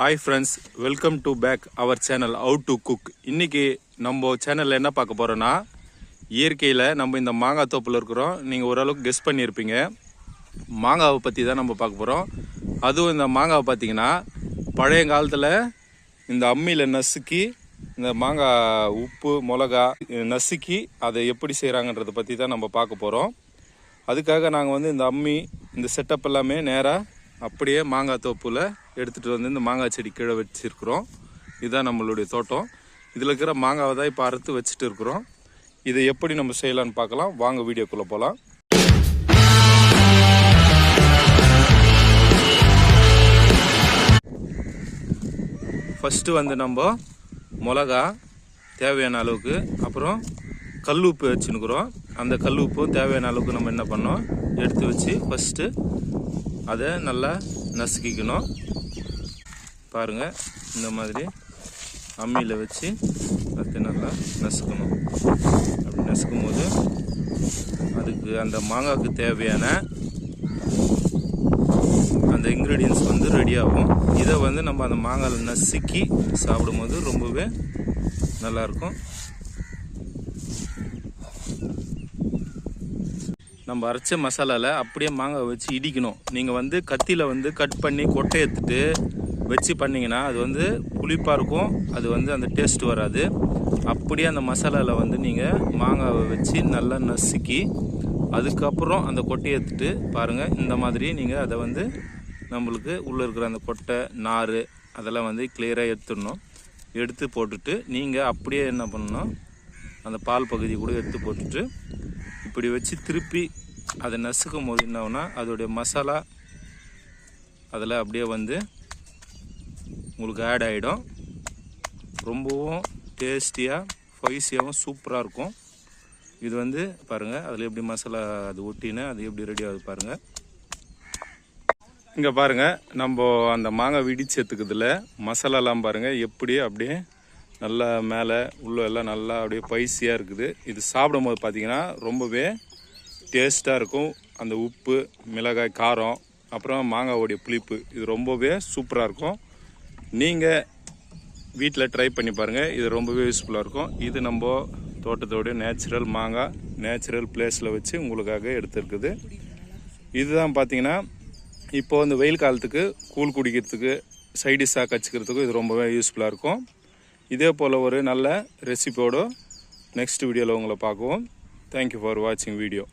Hi friends welcome to back our channel out to cook இன்றைக்கி நம்ம சேனலில் என்ன பார்க்க போகிறோன்னா இயற்கையில் நம்ம இந்த மாங்காய் தோப்பில் இருக்கிறோம். நீங்கள் ஓரளவுக்கு கெஸ் பண்ணியிருப்பீங்க. மாங்காவை பற்றி தான் நம்ம பார்க்க போகிறோம் அதுவும் இந்த மாங்காவை பார்த்தீங்கன்னா பழைய காலத்தில் இந்த அம்மியில் நசுக்கி இந்த மாங்காய் உப்பு மிளகா நசுக்கி அதை எப்படி செய்கிறாங்கன்றதை பற்றி தான் நம்ம பார்க்க போகிறோம் அதுக்காக நாங்கள் வந்து இந்த அம்மி இந்த செட்டப் எல்லாமே நேராக அப்படியே மாங்காய் தோப்பில் எடுத்துகிட்டு வந்து இந்த மாங்காய் செடி கீழே வச்சுருக்குறோம். இதுதான் நம்மளுடைய தோட்டம். இதில் இருக்கிற மாங்காவை தான் இப்போ அறுத்து வச்சுட்டு இருக்கிறோம். இதை எப்படி நம்ம செய்யலாம்னு பார்க்கலாம். வாங்க வீடியோக்குள்ளே போகலாம் ஃபஸ்ட்டு வந்து நம்ம மிளகா தேவையான அளவுக்கு அப்புறம் கல் உப்பு வச்சுன்னுக்குறோம் அந்த கல் உப்பு தேவையான அளவுக்கு நம்ம என்ன பண்ணோம்? எடுத்து வச்சு ஃபஸ்ட்டு அதை நல்லா நசுக்கிக்கணும். பாருங்கள் இந்த மாதிரி அம்மியில் வச்சு அதை நல்லா நசுக்கணும். அப்படி நசுக்கும் போது அதுக்கு அந்த மாங்காய்க்கு தேவையான அந்த இன்க்ரீடியன்ஸ் வந்து ரெடியாகும் இதை வந்து நம்ம அந்த மாங்காயில் நசுக்கி சாப்பிடும்போது ரொம்பவே நல்லாயிருக்கும். நம்ம அரைச்ச மசாலாவில் அப்படியே மாங்காய் வச்சு இடிக்கணும். நீங்கள் வந்து கத்தியில் வந்து கட் பண்ணி கொட்டை எடுத்துட்டு வச்சு பண்ணிங்கன்னா அது வந்து புளிப்பாக இருக்கும். அது வந்து அந்த டேஸ்ட் வராது. அப்படியே அந்த மசாலாவில் வந்து நீங்கள் மாங்காவை வச்சு நல்லா நசுக்கி அதுக்கப்புறம் அந்த கொட்டையை எடுத்துட்டு பாருங்கள் இந்த மாதிரி நீங்கள் அதை வந்து நம்மளுக்கு உள்ளே இருக்கிற அந்த கொட்டை நார் அதெல்லாம் வந்து கிளியராக எடுத்துடணும். எடுத்து போட்டுட்டு நீங்கள் அப்படியே என்ன பண்ணணும்? அந்த பால் பகுதி கூட எடுத்து போட்டுட்டு இப்படி வச்சு திருப்பி அதை நசுக்கும் போது என்ன அதோடைய மசாலா அதில் அப்படியே வந்து உங்களுக்கு ஆட் ஆகிடும் ரொம்பவும் டேஸ்டியாக ஸ்பைஸியாகவும் சூப்பராக இருக்கும். இது வந்து பாருங்கள் அதில் எப்படி மசாலா அது ஒட்டின்னு அது எப்படி ரெடி ஆகுது பாருங்கள் இங்கே பாருங்கள் நம்ம அந்த மாங்காய் விடிச்சு எடுத்துக்கிறதுல மசாலாலாம் பாருங்கள் எப்படி அப்படியே நல்லா மேலே உள்ள எல்லாம் நல்லா அப்படியே பைசியாக இருக்குது. இது சாப்பிடும் போது பார்த்தீங்கன்னா ரொம்பவே டேஸ்ட்டாக இருக்கும். அந்த உப்பு மிளகாய் காரம் அப்புறம் மாங்காவோடைய புளிப்பு இது ரொம்பவே சூப்பராக இருக்கும். நீங்கள் வீட்டில் ட்ரை பண்ணி பாருங்கள் இது ரொம்பவே யூஸ்ஃபுல்லாக இருக்கும். இது நம்ம தோட்டத்தோடைய நேச்சுரல் மாங்காய் நேச்சுரல் பிளேஸில் வச்சு உங்களுக்காக எடுத்துருக்குது. இதுதான் பார்த்தீங்கன்னா இப்போ இந்த வெயில் காலத்துக்கு கூழ் குடிக்கிறதுக்கு சைடிஷாக கச்சிக்கிறதுக்கும் இது ரொம்பவே யூஸ்ஃபுல்லாக இருக்கும். இதே போல் ஒரு நல்ல ரெசிபியோடு நெக்ஸ்ட் வீடியோவில் உங்களை பார்க்குவோம். தேங்க்யூ ஃபார் வாட்சிங் வீடியோ